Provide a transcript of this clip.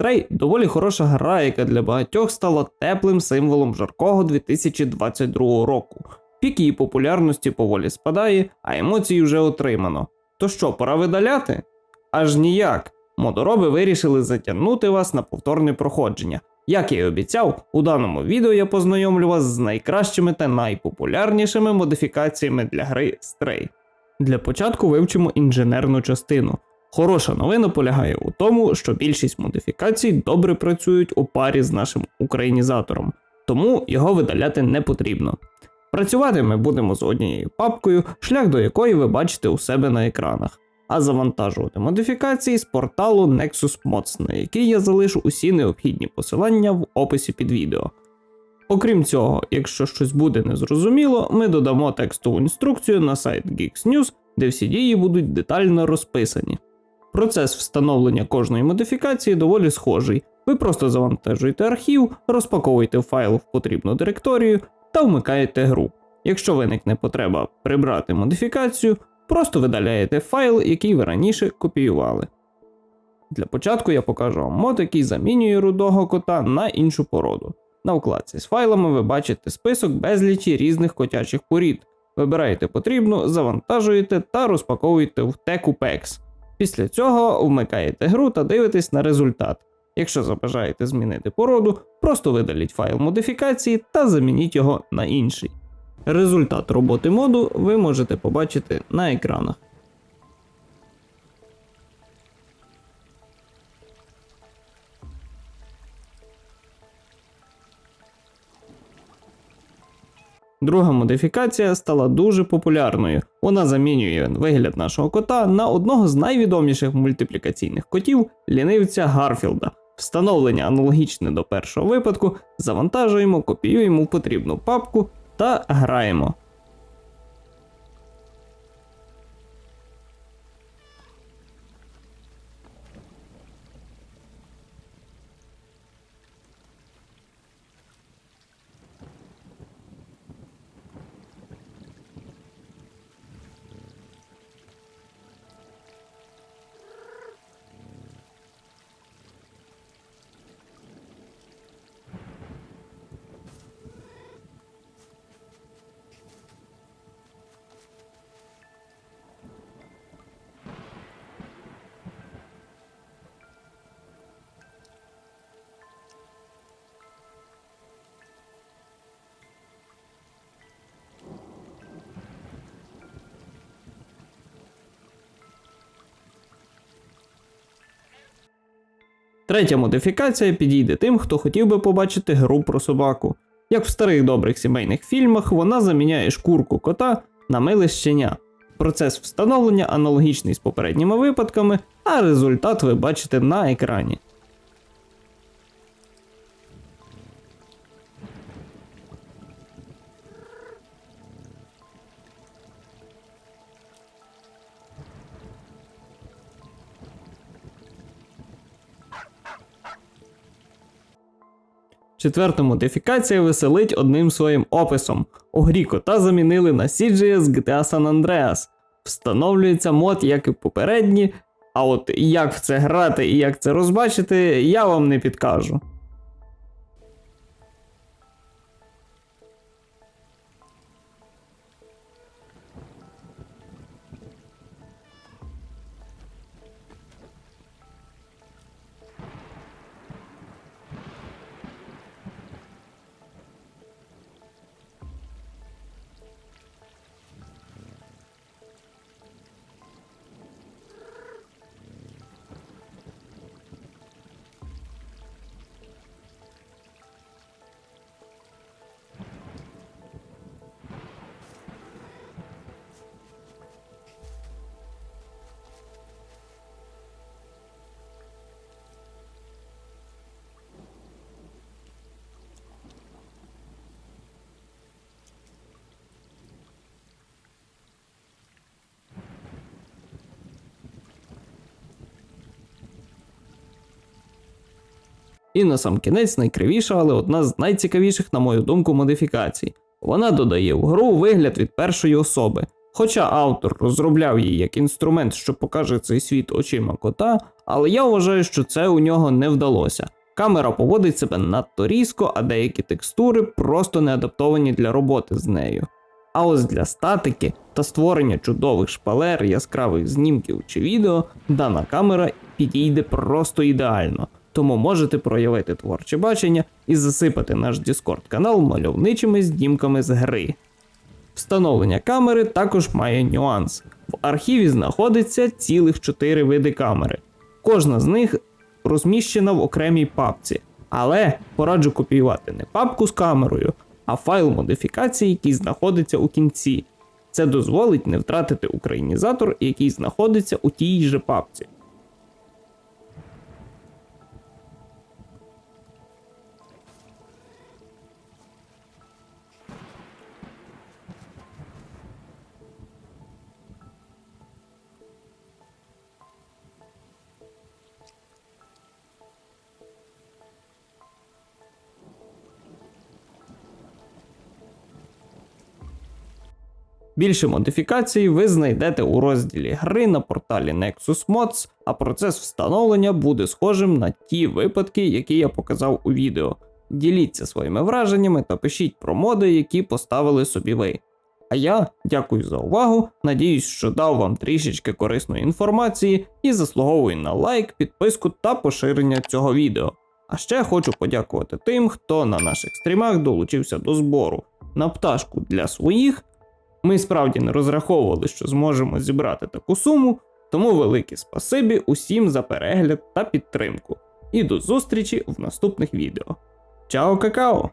Stray доволі хороша гра, яка для багатьох стала теплим символом жаркого 2022 року. Пік її популярності поволі спадає, а емоцій вже отримано. То що, пора видаляти? Аж ніяк. Модороби вирішили затягнути вас на повторне проходження. Як я й обіцяв, у даному відео я познайомлю вас з найкращими та найпопулярнішими модифікаціями для гри Stray. Для початку вивчимо інженерну частину. Хороша новина полягає у тому, що більшість модифікацій добре працюють у парі з нашим українізатором, тому його видаляти не потрібно. Працювати ми будемо з однією папкою, шлях до якої ви бачите у себе на екранах, а завантажувати модифікації з порталу Nexus Mods, на який я залишу усі необхідні посилання в описі під відео. Окрім цього, якщо щось буде незрозуміло, ми додамо текстову інструкцію на сайт Geeks News, де всі дії будуть детально розписані. Процес встановлення кожної модифікації доволі схожий. Ви просто завантажуєте архів, розпаковуєте файл в потрібну директорію та вмикаєте гру. Якщо виникне потреба прибрати модифікацію, просто видаляєте файл, який ви раніше копіювали. Для початку я покажу вам мод, який замінює рудого кота на іншу породу. На вкладці з файлами ви бачите список безлічі різних котячих порід. Вибираєте потрібну, завантажуєте та розпаковуєте в теку PEX. Після цього вмикаєте гру та дивитесь на результат. Якщо забажаєте змінити породу, просто видаліть файл модифікації та замініть його на інший. Результат роботи моду ви можете побачити на екранах. Друга модифікація стала дуже популярною. Вона замінює вигляд нашого кота на одного з найвідоміших мультиплікаційних котів лінивця Гарфілда. Встановлення аналогічне до першого випадку, завантажуємо, копіюємо в потрібну папку та граємо. Третя модифікація підійде тим, хто хотів би побачити гру про собаку. Як в старих добрих сімейних фільмах, вона заміняє шкурку кота на миле щеня. Процес встановлення аналогічний з попередніми випадками, а результат ви бачите на екрані. Четверта модифікація веселить одним своїм описом. У грі кота замінили на CGS GTA San Andreas. Встановлюється мод, як і попередні, а от як в це грати і як це розбачити, я вам не підкажу. І на сам кінець найкривіша, але одна з найцікавіших, на мою думку, модифікацій. Вона додає в гру вигляд від першої особи. Хоча автор розробляв її як інструмент, що покаже цей світ очима кота, але я вважаю, що це у нього не вдалося. Камера поводить себе надто різко, а деякі текстури просто не адаптовані для роботи з нею. А ось для статики та створення чудових шпалер, яскравих знімків чи відео дана камера підійде просто ідеально. Тому можете проявити творче бачення і засипати наш Discord канал мальовничими знімками з гри. Встановлення камери також має нюанс. В архіві знаходиться цілих 4 види камери. Кожна з них розміщена в окремій папці, але пораджу копіювати не папку з камерою, а файл модифікації, який знаходиться у кінці. Це дозволить не втратити українізатор, який знаходиться у тій же папці. Більше модифікацій ви знайдете у розділі гри на порталі Nexus Mods, а процес встановлення буде схожим на ті випадки, які я показав у відео. Діліться своїми враженнями та пишіть про моди, які поставили собі ви. А я дякую за увагу. Надіюсь, що дав вам трішечки корисної інформації і заслуговую на лайк, підписку та поширення цього відео. А ще хочу подякувати тим, хто на наших стрімах долучився до збору на пташку для своїх. Ми справді не розраховували, що зможемо зібрати таку суму, тому велике спасибі усім за перегляд та підтримку. І до зустрічі в наступних відео. Чао, какао!